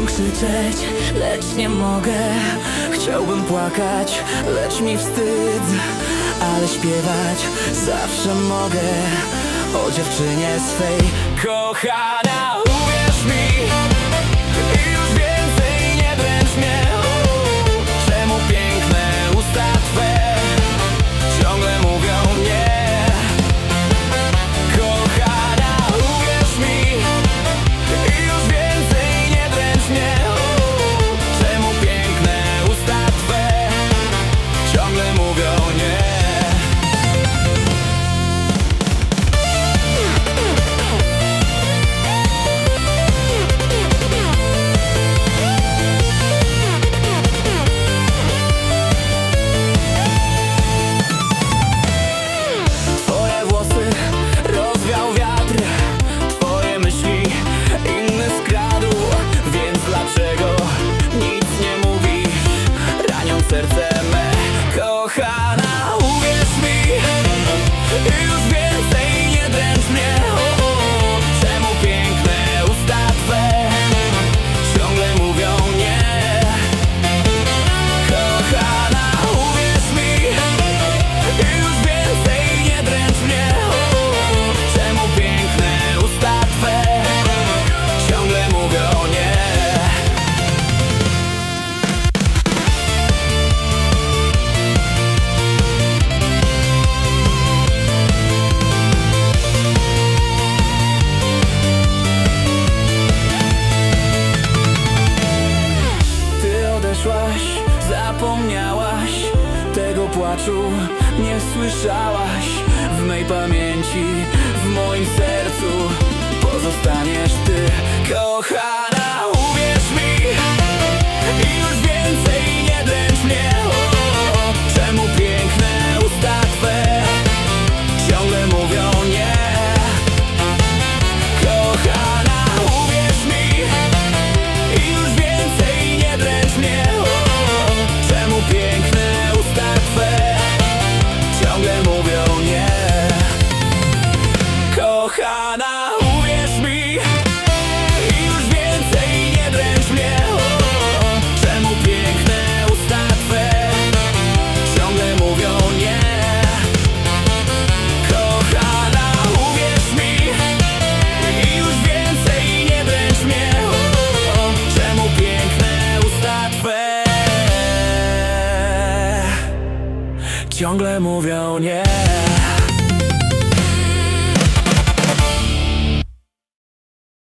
Chciałbym krzyczeć, lecz nie mogę. Chciałbym płakać, lecz mi wstyd Ale śpiewać zawsze mogę. O dziewczynie swej Kochana, uwierz mi. кохана. Zapomniałaś tego płaczu, nie słyszałaś W mej pamięci, w moim sercu. Pozostaniesz ty, kochana. ciągle mówią nie.